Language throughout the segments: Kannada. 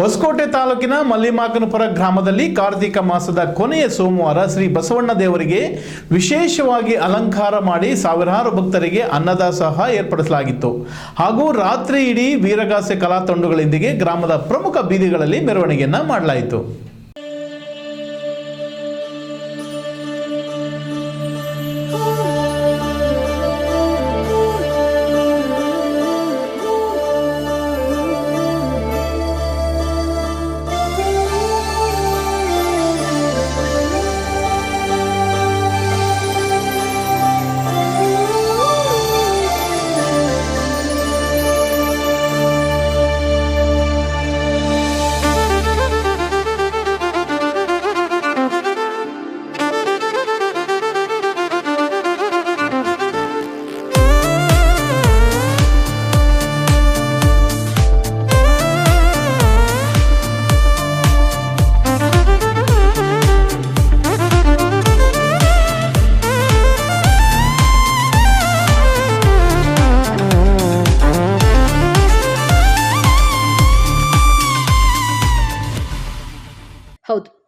ಹೊಸಕೋಟೆ ತಾಲೂಕಿನ ಮಲ್ಲಿಮಾಕನಪುರ ಗ್ರಾಮದಲ್ಲಿ ಕಾರ್ತಿಕ ಮಾಸದ ಕೊನೆಯ ಸೋಮವಾರ ಶ್ರೀ ಬಸವಣ್ಣ ದೇವರಿಗೆ ವಿಶೇಷವಾಗಿ ಅಲಂಕಾರ ಮಾಡಿ ಸಾವಿರಾರು ಭಕ್ತರಿಗೆ ಅನ್ನದಾಸೋಹ ಏರ್ಪಡಿಸಲಾಗಿತ್ತು. ಹಾಗೂ ರಾತ್ರಿ ಇಡೀ ವೀರಗಾಸೆ ಕಲಾತಂಡುಗಳೊಂದಿಗೆ ಗ್ರಾಮದ ಪ್ರಮುಖ ಬೀದಿಗಳಲ್ಲಿ ಮೆರವಣಿಗೆಯನ್ನು ಮಾಡಲಾಯಿತು.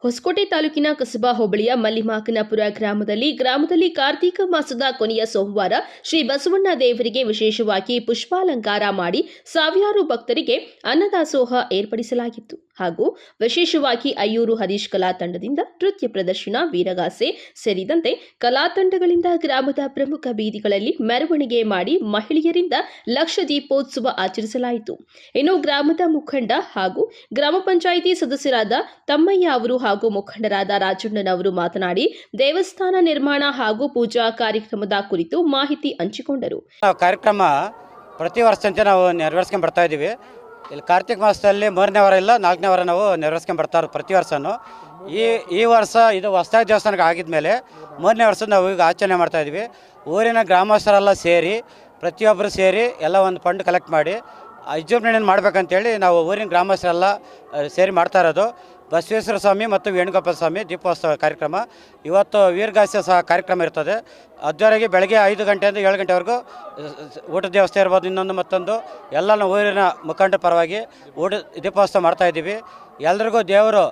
ಹೊಸಕೋಟೆ ತಾಲೂಕಿನ ಕಸಬಾ ಹೋಬಳಿಯ ಮಲ್ಲಿಮಾಕನಪುರ ಗ್ರಾಮದಲ್ಲಿ ಗ್ರಾಮದಲ್ಲಿ ಕಾರ್ತಿಕ ಮಾಸದ ಕೊನೆಯ ಸೋಮವಾರ ಶ್ರೀ ಬಸವಣ್ಣ ದೇವರಿಗೆ ವಿಶೇಷವಾಗಿ ಪುಷ್ಪಾಲಂಕಾರ ಮಾಡಿ ಸಾವಿರಾರು ಭಕ್ತರಿಗೆ ಅನ್ನದಾಸೋಹ ಏರ್ಪಡಿಸಲಾಗಿತ್ತು. ಹಾಗೂ ವಿಶೇಷವಾಗಿ ಅಯ್ಯೂರು ಹರೀಶ್ ಕಲಾ ತಂಡದಿಂದ ನೃತ್ಯ ಪ್ರದರ್ಶನ, ವೀರಗಾಸೆ ಸೇರಿದಂತೆ ಕಲಾ ತಂಡಗಳಿಂದ ಗ್ರಾಮದ ಪ್ರಮುಖ ಬೀದಿಗಳಲ್ಲಿ ಮೆರವಣಿಗೆ ಮಾಡಿ ಮಹಿಳೆಯರಿಂದ ಲಕ್ಷ ದೀಪೋತ್ಸವ ಆಚರಿಸಲಾಯಿತು. ಇನ್ನು ಗ್ರಾಮದ ಮುಖಂಡ ಹಾಗೂ ಗ್ರಾಮ ಪಂಚಾಯಿತಿ ಸದಸ್ಯರಾದ ತಮ್ಮಯ್ಯ ಅವರು ಹಾಗೂ ಮುಖಂಡರಾದ ರಾಜಣ್ಣನವರು ಮಾತನಾಡಿ, ದೇವಸ್ಥಾನ ನಿರ್ಮಾಣ ಹಾಗೂ ಪೂಜಾ ಕಾರ್ಯಕ್ರಮದ ಕುರಿತು ಮಾಹಿತಿ ಹಂಚಿಕೊಂಡರು. ಕಾರ್ಯಕ್ರಮ ಪ್ರತಿ ವರ್ಷದಂತೆ ನಾವು ನೆರವೇರಿಸ್ಕೊಂಡು ಬರ್ತಾ ಇದ್ದೀವಿ. ಇಲ್ಲಿ ಕಾರ್ತಿಕ ಮಾಸದಲ್ಲಿ ಮೂರನೇ ವಾರ ಇಲ್ಲ, ನಾಲ್ಕನೇ ವಾರ ನಾವು ನೆರವೇರಿಸ್ಕೊಂಡು ಬರ್ತಾರೆ ಪ್ರತಿ ವರ್ಷನು. ಈ ಈ ವರ್ಷ ಇದು ಹೊಸದಾಗಿ ದೇವಸ್ಥಾನಕ್ಕೆ ಆಗಿದ್ಮೇಲೆ ಮೂರನೇ ವರ್ಷ ನಾವು ಈಗ ಆಚರಣೆ ಮಾಡ್ತಾ ಇದ್ದೀವಿ ಊರಿನ ಗ್ರಾಮಸ್ಥರೆಲ್ಲ ಸೇರಿ ಪ್ರತಿಯೊಬ್ಬರು ಸೇರಿ ಎಲ್ಲ ಒಂದು ಫಂಡ್ ಕಲೆಕ್ಟ್ ಮಾಡಿ ವಿಜೃಂಭಣೆಯನ್ನು ಮಾಡ್ಬೇಕಂತೇಳಿ ನಾವು ಊರಿನ ಗ್ರಾಮಸ್ಥರೆಲ್ಲ ಸೇರಿ ಮಾಡ್ತಾ ಇರೋದು. ಬಸವೇಶ್ವರ ಸ್ವಾಮಿ ಮತ್ತು ವೇಣುಗೋಪಾಲ ಸ್ವಾಮಿ ದೀಪೋತ್ಸವ ಕಾರ್ಯಕ್ರಮ. ಇವತ್ತು ವೀರಗಾಸ್ಯ ಸಹ ಕಾರ್ಯಕ್ರಮ ಇರ್ತದೆ. ಅದುವರೆಗೆ ಬೆಳಗ್ಗೆ ಐದು ಗಂಟೆಯಿಂದ ಏಳು ಗಂಟೆವರೆಗೂ, ಊಟದ ವ್ಯವಸ್ಥೆ ಇರ್ಬೋದು ಇನ್ನೊಂದು ಮತ್ತೊಂದು. ಎಲ್ಲ ಊರಿನ ಮುಖಂಡ ಪರವಾಗಿ ಊಟ ದೀಪೋತ್ಸವ ಮಾಡ್ತಾ ಇದ್ದೀವಿ. ಎಲ್ರಿಗೂ ದೇವರು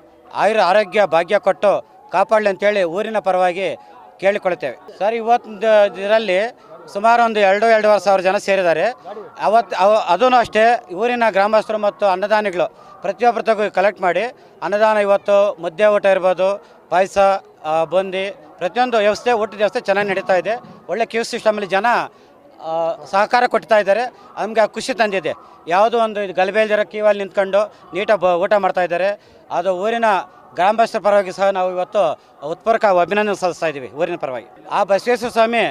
ಆಯುರ ಆರೋಗ್ಯ ಭಾಗ್ಯ ಕೊಟ್ಟು ಕಾಪಾಡಲಿ ಅಂತೇಳಿ ಊರಿನ ಪರವಾಗಿ ಕೇಳಿಕೊಳ್ತೇವೆ ಸರ್, ಇವತ್ತಿನ ಇದರಲ್ಲಿ ಸುಮಾರು ಒಂದು ಎರಡು, ಎರಡೂವರೆ ಸಾವಿರ ಜನ ಸೇರಿದ್ದಾರೆ. ಅವತ್ತು ಅವ ಅದೂ ಅಷ್ಟೇ, ಊರಿನ ಗ್ರಾಮಸ್ಥರು ಮತ್ತು ಅನ್ನದಾನಿಗಳು ಪ್ರತಿಯೊಬ್ಬರ ತಗೋ ಕಲೆಕ್ಟ್ ಮಾಡಿ, ಅನ್ನದಾನ ಇವತ್ತು ಮುದ್ದೆ ಊಟ ಇರ್ಬೋದು, ಪಾಯಸ ಬೂಂದಿ, ಪ್ರತಿಯೊಂದು ವ್ಯವಸ್ಥೆ, ಊಟದ ವ್ಯವಸ್ಥೆ ಚೆನ್ನಾಗಿ ನಡೀತಾ ಇದೆ. ಒಳ್ಳೆ ಕ್ಯೂ ಸಿಸ್ಟಮಲ್ಲಿ ಜನ ಸಹಕಾರ ಕೊಡ್ತಾ ಇದ್ದಾರೆ. ನಮಗೆ ಖುಷಿ ತಂದಿದೆ. ಯಾವುದೋ ಒಂದು ಇದು ಗಲಭೆ ಇಲ್ದಿರೋ ಕ್ಯೂವಲ್ಲಿ ನಿಂತ್ಕೊಂಡು ನೀಟಾಗಿ ಊಟ ಮಾಡ್ತಾ ಇದ್ದಾರೆ. ಅದು ಊರಿನ ಗ್ರಾಮಸ್ಥರ ಪರವಾಗಿ ಸಹ ನಾವು ಇವತ್ತು ಉತ್ಪರ್ಕ ಅಭಿನಂದನೆ ಸಲ್ಲಿಸ್ತಾ ಇದ್ದೀವಿ ಊರಿನ ಪರವಾಗಿ. ಆ ಬಸವೇಶ್ವರ ಸ್ವಾಮಿ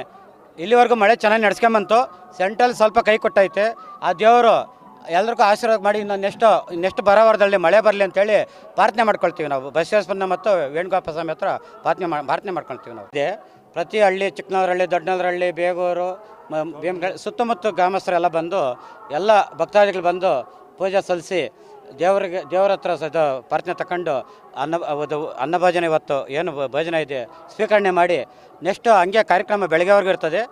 ಇಲ್ಲಿವರೆಗೂ ಮಳೆ ಚೆನ್ನಾಗಿ ನಡೆಸ್ಕೊಂಬಂತು ಸೆಂಟ್ರಲ್ ಸ್ವಲ್ಪ ಕೈ ಕೊಟ್ಟೈತೆ. ಆ ದೇವರು ಎಲ್ರಿಗೂ ಆಶೀರ್ವಾದ ಮಾಡಿ ಇನ್ನು ನೆಕ್ಸ್ಟ್ ನೆಕ್ಸ್ಟ್ ಬರೋ ವಾರದಲ್ಲಿ ಮಳೆ ಬರಲಿ ಅಂತೇಳಿ ಪ್ರಾರ್ಥನೆ ಮಾಡ್ಕೊಳ್ತೀವಿ ನಾವು. ಬಸವೇಶ್ವರನ ಮತ್ತು ವೇಣುಗೋಪಾಲ ಸ್ವಾಮಿ ಹತ್ರ ಪ್ರಾರ್ಥನೆ ಮಾಡಿ ಪ್ರಾರ್ಥನೆ ಮಾಡ್ಕೊಳ್ತೀವಿ ನಾವು. ಇದೆ. ಪ್ರತಿ ಹಳ್ಳಿ ಚಿಕ್ಕನಗರಹಳ್ಳಿ ದೊಡ್ಡನಗರಹಳ್ಳಿ ಬೇಗೂರು, ಮ- ಸುತ್ತಮುತ್ತ ಗ್ರಾಮಸ್ಥರೆಲ್ಲ ಬಂದು ಎಲ್ಲ ಭಕ್ತಾದಿಗಳು ಬಂದು ಪೂಜೆ ಸಲ್ಲಿಸಿ ದೇವರಿಗೆ, ದೇವರ ಹತ್ರ ಸದ ಪ್ರಾರ್ಥನೆ ತಗೊಂಡು ಅನ್ನ, ಅದು ಅನ್ನಭೋಜನ ಇವತ್ತು ಏನು ಭೋಜನ ಇದೆ, ಸ್ವೀಕರಣೆ ಮಾಡಿ ನೆಕ್ಸ್ಟ್ ಹಂಗೆ ಕಾರ್ಯಕ್ರಮ ಬೆಳಗ್ಗೆವರೆಗೂ ಇರ್ತದೆ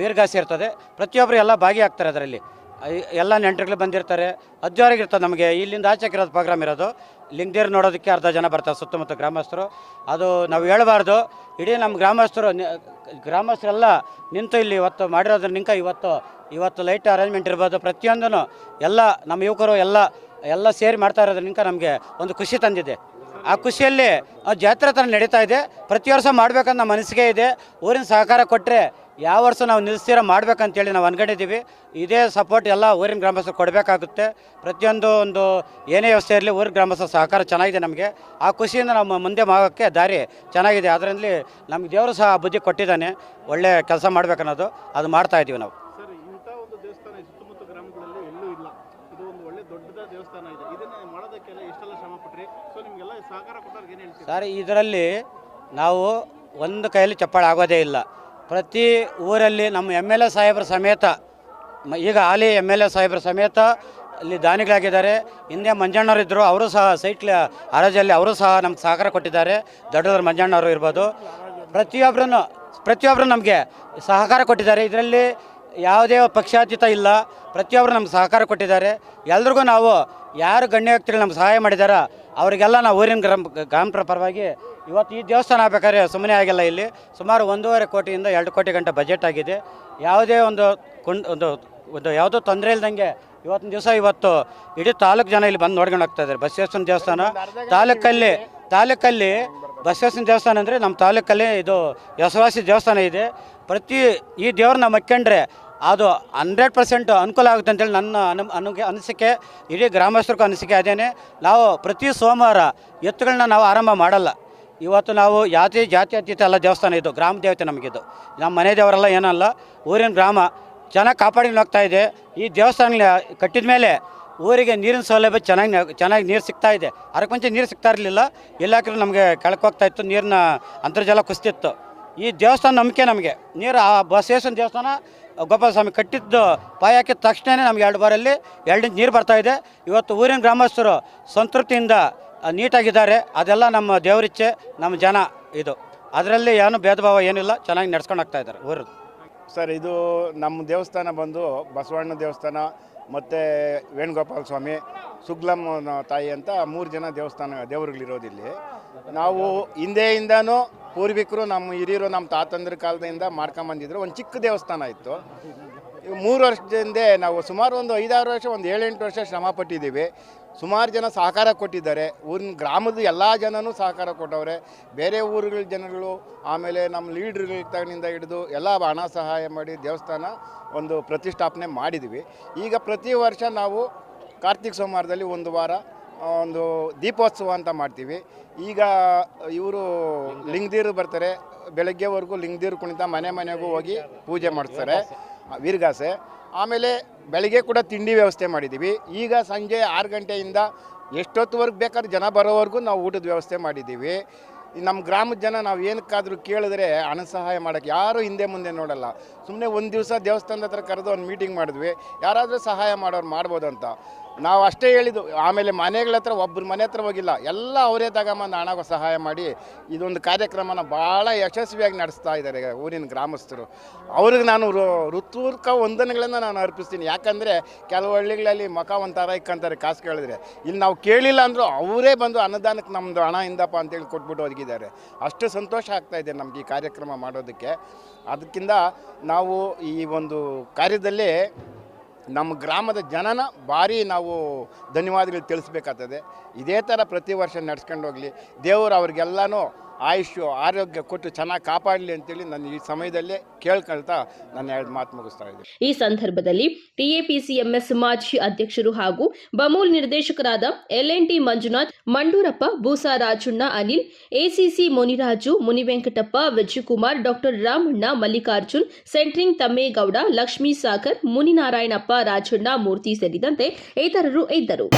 ವೀರ್ಗಾಸಿ ಇರ್ತದೆ ಪ್ರತಿಯೊಬ್ಬರು ಎಲ್ಲ ಭಾಗಿಯಾಗ್ತಾರೆ ಅದರಲ್ಲಿ. ಎಲ್ಲ ನೆಂಟರುಗಳು ಬಂದಿರ್ತಾರೆ ಅಜ್ಜವರೆಗೆ ಇರ್ತದೆ ನಮಗೆ, ಇಲ್ಲಿಂದ ಆಚೆಗಿರೋದು ಪ್ರೋಗ್ರಾಮ್ ಇರೋದು, ಲಿಂಗದೇರ್ ನೋಡೋದಕ್ಕೆ ಅರ್ಧ ಜನ ಬರ್ತಾರೆ ಸುತ್ತಮುತ್ತ ಗ್ರಾಮಸ್ಥರು, ಅದು ನಾವು ಹೇಳಬಾರ್ದು, ಇಡೀ ನಮ್ಮ ಗ್ರಾಮಸ್ಥರು ಗ್ರಾಮಸ್ಥರೆಲ್ಲ ನಿಂತು ಇಲ್ಲಿ ಇವತ್ತು ಮಾಡಿರೋದ್ರ ನಿಂಕ ಇವತ್ತು ಇವತ್ತು ಲೈಟ್ ಅರೇಂಜ್ಮೆಂಟ್ ಇರ್ಬೋದು ಪ್ರತಿಯೊಂದೂ ಎಲ್ಲ ನಮ್ಮ ಯುವಕರು ಎಲ್ಲ ಎಲ್ಲ ಸೇರಿ ಮಾಡ್ತಾ ಇರೋದ್ರಿಂದ ನಮಗೆ ಒಂದು ಖುಷಿ ತಂದಿದೆ. ಆ ಖುಷಿಯಲ್ಲಿ ಆ ಜಾತ್ರೆ ಥರ ನಡೀತಾ ಇದೆ. ಪ್ರತಿ ವರ್ಷ ಮಾಡ್ಬೇಕಂತ ನಮ್ಮ ಮನಸ್ಸಿಗೆ ಇದೆ. ಊರಿನ ಸಹಕಾರ ಕೊಟ್ಟರೆ ಯಾವ ವರ್ಷ ನಾವು ನಿಲ್ಲಿಸ್ತೀರ ಮಾಡ್ಬೇಕಂತೇಳಿ ನಾವು ಅನ್ಕೊಂಡಿದ್ದೀವಿ. ಇದೇ ಸಪೋರ್ಟ್ ಎಲ್ಲ ಊರಿನ ಗ್ರಾಮಸ್ಥರು ಕೊಡಬೇಕಾಗುತ್ತೆ. ಪ್ರತಿಯೊಂದು ಒಂದು ಏನೇ ವ್ಯವಸ್ಥೆ ಇರಲಿ ಊರಿನ ಗ್ರಾಮಸ್ಥರ ಸಹಕಾರ ಚೆನ್ನಾಗಿದೆ ನಮಗೆ. ಆ ಖುಷಿಯಿಂದ ನಮ್ಮ ಮುಂದೆ ಮಾಡೋಕ್ಕೆ ದಾರಿ ಚೆನ್ನಾಗಿದೆ. ಅದರಲ್ಲಿ ನಮ್ಗೆ ದೇವರು ಸಹ ಬುದ್ಧಿ ಕೊಟ್ಟಿದ್ದಾನೆ. ಒಳ್ಳೆ ಕೆಲಸ ಮಾಡಬೇಕನ್ನೋದು. ಅದು ಮಾಡ್ತಾ ಇದ್ದೀವಿ ನಾವು ಸರ್ ಇಂಥ ಒಂದು ದೇವಸ್ಥಾನ ಈ ಸುತ್ತಮುತ್ತ ಗ್ರಾಮಗಳಲ್ಲಿ ಎಲ್ಲೂ ಇಲ್ಲ ಇದು ಒಂದು ಒಳ್ಳೆ ದೊಡ್ಡದ ದೇವಸ್ಥಾನ ಇದೆ ಇದನ್ನ ಮಾಡೋದಕ್ಕೆಲ್ಲ ಎಷ್ಟೆಲ್ಲ ಶ್ರಮ ಪಟ್ರಿ ಸೊ ನಿಮಗೆಲ್ಲ ಸಹಕಾರ ಕೊಟ್ಟವ್ರಿಗೆ ಏನು ಹೇಳ್ತೀರಿ ಸರ್, ಇದರಲ್ಲಿ ನಾವು ಒಂದು ಕೈಯಲ್ಲಿ ಚಪ್ಪಾಳೆ ಆಗೋದೇ ಇಲ್ಲ. ಪ್ರತಿ ಊರಲ್ಲಿ ನಮ್ಮ ಎಂ ಎಲ್ ಎ ಸಾಹೇಬರ ಸಮೇತ ಈಗ ಹಾಲಿ ಎಂ ಎಲ್ ಎ ಸಾಹೇಬರ ಸಮೇತ ಅಲ್ಲಿ ದಾನಿಗಳಾಗಿದ್ದಾರೆ. ಹಿಂದೆ ಮಂಜಣ್ಣವ್ರು ಇದ್ದರು ಅವರು ಸಹ ಸೈಟ್ ಹರಾಜಲ್ಲಿ ಅವರು ಸಹ ನಮ್ಗೆ ಸಹಕಾರ ಕೊಟ್ಟಿದ್ದಾರೆ. ದೊಡ್ಡದ್ರ ಮಂಜಣ್ಣವರು ಇರ್ಬೋದು. ಪ್ರತಿಯೊಬ್ಬರೂ ಪ್ರತಿಯೊಬ್ಬರು ನಮಗೆ ಸಹಕಾರ ಕೊಟ್ಟಿದ್ದಾರೆ. ಇದರಲ್ಲಿ ಯಾವುದೇ ಪಕ್ಷಾತೀತ ಇಲ್ಲ. ಪ್ರತಿಯೊಬ್ಬರು ನಮ್ಗೆ ಸಹಕಾರ ಕೊಟ್ಟಿದ್ದಾರೆ. ಎಲ್ರಿಗೂ ನಾವು ಯಾರು ಗಣ್ಯ ವ್ಯಕ್ತಿಗಳು ನಮ್ಗೆ ಸಹಾಯ ಮಾಡಿದಾರ ಅವರಿಗೆಲ್ಲ ನಾವು ಊರಿನ ಗ್ರಾಮ ಗ್ರಾಮದ ಪರವಾಗಿ ಇವತ್ತು ಈ ದೇವಸ್ಥಾನ ಆಗ್ಬೇಕಾದ್ರೆ ಸುಮ್ಮನೆ ಆಗಿಲ್ಲ ಇಲ್ಲಿ. ಸುಮಾರು ಒಂದೂವರೆ ಕೋಟಿಯಿಂದ ಎರಡು ಕೋಟಿ ಗಂಟೆ ಬಜೆಟ್ ಆಗಿದೆ. ಯಾವುದೇ ಒಂದು ಕುಂಡ್ ಒಂದು ಒಂದು ಯಾವುದೋ ತೊಂದರೆ ಇಲ್ದಂಗೆ ಇವತ್ತಿನ ದಿವಸ ಇವತ್ತು ಇಡೀ ತಾಲೂಕು ಜನ ಇಲ್ಲಿ ಬಂದು ನೋಡ್ಕೊಂಡು ಹೋಗ್ತಾ ಇದ್ದಾರೆ. ಬಸವೇಶ್ವರ ದೇವಸ್ಥಾನ. ತಾಲೂಕಲ್ಲಿ ತಾಲೂಕಲ್ಲಿ ಬಸವೇಶ್ವರ ದೇವಸ್ಥಾನ ಅಂದರೆ ನಮ್ಮ ತಾಲೂಕಲ್ಲಿ ಇದು ಯಶವಾಸಿ ದೇವಸ್ಥಾನ ಇದೆ. ಪ್ರತಿ ಈ ದೇವ್ರನ್ನ ಮಕ್ಕೊಂಡ್ರೆ ಅದು ಹಂಡ್ರೆಡ್ ಪರ್ಸೆಂಟ್ ಅನುಕೂಲ ಆಗುತ್ತೆ ಅಂತೇಳಿ ನನ್ನ ಅನು ಅನಿಸಿಕೆ, ಇಡೀ ಗ್ರಾಮಸ್ಥರಿಗೂ ಅನಿಸಿಕೆ ಅದೇನೆ. ನಾವು ಪ್ರತಿ ಸೋಮವಾರ ಎತ್ತುಗಳನ್ನ ನಾವು ಆರಂಭ ಮಾಡಲ್ಲ. ಇವತ್ತು ನಾವು ಜಾತಿ ಜಾತಿ ಅತೀತ ಎಲ್ಲ ದೇವಸ್ಥಾನ ಇದು, ಗ್ರಾಮ ದೇವತೆ ನಮಗಿದು. ನಮ್ಮ ಮನೆ ದೇವರೆಲ್ಲ ಏನಲ್ಲ, ಊರಿನ ಗ್ರಾಮ ಚೆನ್ನಾಗಿ ಕಾಪಾಡಿನ ಹೋಗ್ತಾ ಇದೆ. ಈ ದೇವಸ್ಥಾನ ಕಟ್ಟಿದ ಮೇಲೆ ಊರಿಗೆ ನೀರಿನ ಸೌಲಭ್ಯ ಚೆನ್ನಾಗಿ ಚೆನ್ನಾಗಿ ನೀರು ಸಿಗ್ತಾ ಇದೆ. ಅದಕ್ಕೆ ನೀರು ಸಿಗ್ತಾ ಇರಲಿಲ್ಲ. ಎಲ್ಲಾಕ್ರೂ ನಮಗೆ ಕೆಳಕ್ಕೆ ಹೋಗ್ತಾ ಇತ್ತು, ನೀರಿನ ಅಂತರ್ಜಲ ಕುಸ್ತಿತ್ತು. ಈ ದೇವಸ್ಥಾನ ನಂಬಿಕೆ ನಮಗೆ. ನೀರು ಆ ಬಸವೇಶ್ವರ ದೇವಸ್ಥಾನ ಗೋಪಾಲ ಸ್ವಾಮಿ ಕಟ್ಟಿದ್ದು ಪಾಯ ಹಾಕಿದ ತಕ್ಷಣ ನಮ್ಗೆ ಎರಡು ಬಾರಲ್ಲಿ ಎರಡು ನೀರು ಬರ್ತಾ ಇದೆ. ಇವತ್ತು ಊರಿನ ಗ್ರಾಮಸ್ಥರು ಸಂತೃಪ್ತಿಯಿಂದ ನೀಟಾಗಿದ್ದಾರೆ. ಅದೆಲ್ಲ ನಮ್ಮ ದೇವರಿಚ್ಛೆ, ನಮ್ಮ ಜನ ಇದು. ಅದರಲ್ಲಿ ಏನು ಭೇದ ಭಾವ ಏನಿಲ್ಲ, ಚೆನ್ನಾಗಿ ನಡ್ಸ್ಕೊಂಡು ಹೋಗ್ತಾ ಇದ್ದಾರೆ ಊರು. ಸರ್, ಇದು ನಮ್ಮ ದೇವಸ್ಥಾನ ಬಂದು ಬಸವಣ್ಣ ದೇವಸ್ಥಾನ, ಮತ್ತು ವೇಣುಗೋಪಾಲ ಸ್ವಾಮಿ ಸುಗ್ಲಮ್ಮ ತಾಯಿ ಅಂತ ಮೂರು ಜನ ದೇವಸ್ಥಾನ ದೇವರುಗಳಿರೋದಿಲ್ಲಿ ನಾವು ಹಿಂದೆಯಿಂದನೂ ಪೂರ್ವಿಕರು ನಮ್ಮ ಹಿರಿಯರು ನಮ್ಮ ತಾತಂದ್ರ ಕಾಲದಿಂದ ಮಾಡ್ಕೊಂಬಂದಿದ್ರು ಒಂದು ಚಿಕ್ಕ ದೇವಸ್ಥಾನ ಇತ್ತು. ಮೂರು ವರ್ಷದಿಂದ ನಾವು ಸುಮಾರು ಒಂದು ಐದಾರು ವರ್ಷ, ಒಂದು ಏಳೆಂಟು ವರ್ಷ ಶ್ರಮ ಪಟ್ಟಿದ್ದೀವಿ. ಸುಮಾರು ಜನ ಸಹಕಾರ ಕೊಟ್ಟಿದ್ದಾರೆ. ಊರಿನ ಗ್ರಾಮದ ಎಲ್ಲ ಜನನೂ ಸಹಕಾರ ಕೊಟ್ಟವ್ರೆ. ಬೇರೆ ಊರುಗಳ ಜನಗಳು, ಆಮೇಲೆ ನಮ್ಮ ಲೀಡ್ರ್ಗಳ ತಗನಿಂದ ಹಿಡಿದು ಎಲ್ಲ ಹಣ ಸಹಾಯ ಮಾಡಿ ದೇವಸ್ಥಾನ ಒಂದು ಪ್ರತಿಷ್ಠಾಪನೆ ಮಾಡಿದ್ವಿ ಈಗ ಪ್ರತಿ ವರ್ಷ ನಾವು ಕಾರ್ತಿಕ ಸೋಮವಾರದಲ್ಲಿ ಒಂದು ವಾರ ಒಂದು ದೀಪೋತ್ಸವ ಅಂತ ಮಾಡ್ತೀವಿ. ಈಗ ಇವರು ಲಿಂಗದೀರು ಬರ್ತಾರೆ. ಬೆಳಗ್ಗೆವರೆಗೂ ಲಿಂಗದೀರು ಕುಣಿತ, ಮನೆ ಮನೆಗೂ ಹೋಗಿ ಪೂಜೆ ಮಾಡ್ತಾರೆ ವೀರ್ಗಾಸೆ. ಆಮೇಲೆ ಬೆಳಗ್ಗೆ ಕೂಡ ತಿಂಡಿ ವ್ಯವಸ್ಥೆ ಮಾಡಿದ್ದೀವಿ. ಈಗ ಸಂಜೆ ಆರು ಗಂಟೆಯಿಂದ ಎಷ್ಟೊತ್ತುವರೆಗೆ ಬೇಕಾದ್ರೆ ಜನ ಬರೋವರೆಗೂ ನಾವು ಊಟದ ವ್ಯವಸ್ಥೆ ಮಾಡಿದ್ದೀವಿ. ನಮ್ಮ ಗ್ರಾಮದ ಜನ ನಾವು ಏನಕ್ಕಾದರೂ ಕೇಳಿದ್ರೆ ಹಣ ಸಹಾಯ ಮಾಡೋಕ್ಕೆ ಯಾರೂ ಹಿಂದೆ ಮುಂದೆ ನೋಡಲ್ಲ. ಸುಮ್ಮನೆ ಒಂದು ದಿವಸ ದೇವಸ್ಥಾನದ ಹತ್ರ ಕರೆದು ಒಂದು ಮೀಟಿಂಗ್ ಮಾಡಿದ್ವಿ. ಯಾರಾದರೂ ಸಹಾಯ ಮಾಡೋರು ಮಾಡ್ಬೋದು ಅಂತ. ನಾವು ಅಷ್ಟೇ ಹೇಳಿದ್ದು, ಆಮೇಲೆ ಮನೆಗಳ ಹತ್ರ ಒಬ್ಬರ ಮನೆ ಹತ್ರ ಹೋಗಿಲ್ಲ, ಎಲ್ಲ ಅವರೇ ತಗೊಂಬಂದು ಹಣ ಸಹಾಯ ಮಾಡಿ ಇದೊಂದು ಕಾರ್ಯಕ್ರಮನ ಭಾಳ ಯಶಸ್ವಿಯಾಗಿ ನಡೆಸ್ತಾ ಇದ್ದಾರೆ ಊರಿನ ಗ್ರಾಮಸ್ಥರು. ಅವ್ರಿಗೆ ನಾನು ಋತುರ್ಕ ವಂದನೆಗಳನ್ನು ನಾನು ಅರ್ಪಿಸ್ತೀನಿ. ಯಾಕಂದರೆ ಕೆಲವು ಹಳ್ಳಿಗಳಲ್ಲಿ ಮಕ ಒಂಥರ ಇಕ್ಕಂತಾರೆ, ಕಾಸು ಕೇಳಿದ್ರೆ. ಇಲ್ಲಿ ನಾವು ಕೇಳಿಲ್ಲ ಅಂದರೂ ಅವರೇ ಬಂದು ಅನ್ನದಾನಕ್ಕೆ ನಮ್ಮದು ಹಣ ಇಂದಪ್ಪ ಅಂತೇಳಿ ಕೊಟ್ಬಿಟ್ಟು ಹೋಗಿದ್ದಾರೆ. ಅಷ್ಟು ಸಂತೋಷ ಆಗ್ತಾ ಇದೆ ನಮಗೆ ಈ ಕಾರ್ಯಕ್ರಮ ಮಾಡೋದಕ್ಕೆ. ಅದಕ್ಕಿಂತ ನಾವು ಈ ಒಂದು ಕಾರ್ಯದಲ್ಲಿ ನಮ್ಮ ಗ್ರಾಮದ ಜನನ ಭಾರಿ ನಾವು ಧನ್ಯವಾದಗಳು ತಿಳಿಸ್ಬೇಕಾಗ್ತದೆ. ಇದೇ ಥರ ಪ್ರತಿ ವರ್ಷ ನಡ್ಸ್ಕೊಂಡು ಹೋಗಲಿ. ದೇವರು ಅವ್ರಿಗೆಲ್ಲನೂ ಆಯುಷ್ಯು, ಆರೋಗ್ಯ ಕೊಟ್ಟು ಚೆನ್ನಾಗಿ ಕಾಪಾಡಲಿ ಅಂತೇಳಿ ನಾನು ಈ ಸಮಯದಲ್ಲೇ ಕೇಳ್ಕೊಳ್ತಾ ನಾನು ಎರಡು ಮಾತು ಮುಗಿಸ್ತಾ ಇದ್ದೀನಿ. ಈ ಸಂದರ್ಭದಲ್ಲಿ ಟಿಎಪಿಸಿಎಂಎಸ್ ಮಾಜಿ ಅಧ್ಯಕ್ಷರು ಹಾಗೂ ಬಮೂಲ್ ನಿರ್ದೇಶಕರಾದ L N T Manjunath, Manduruppa, Bhusa Rajanna, Anil ACC Muniraju, Munivenkatappa, Vijayakumar, doctor Ramanna, Mallikarjun, centring Thammegowda, Lakshmi Sagar, Muninarayanappa, Rajanna, Murthy ಸೇರಿದಂತೆ ಇತರರು ಇದ್ದರು.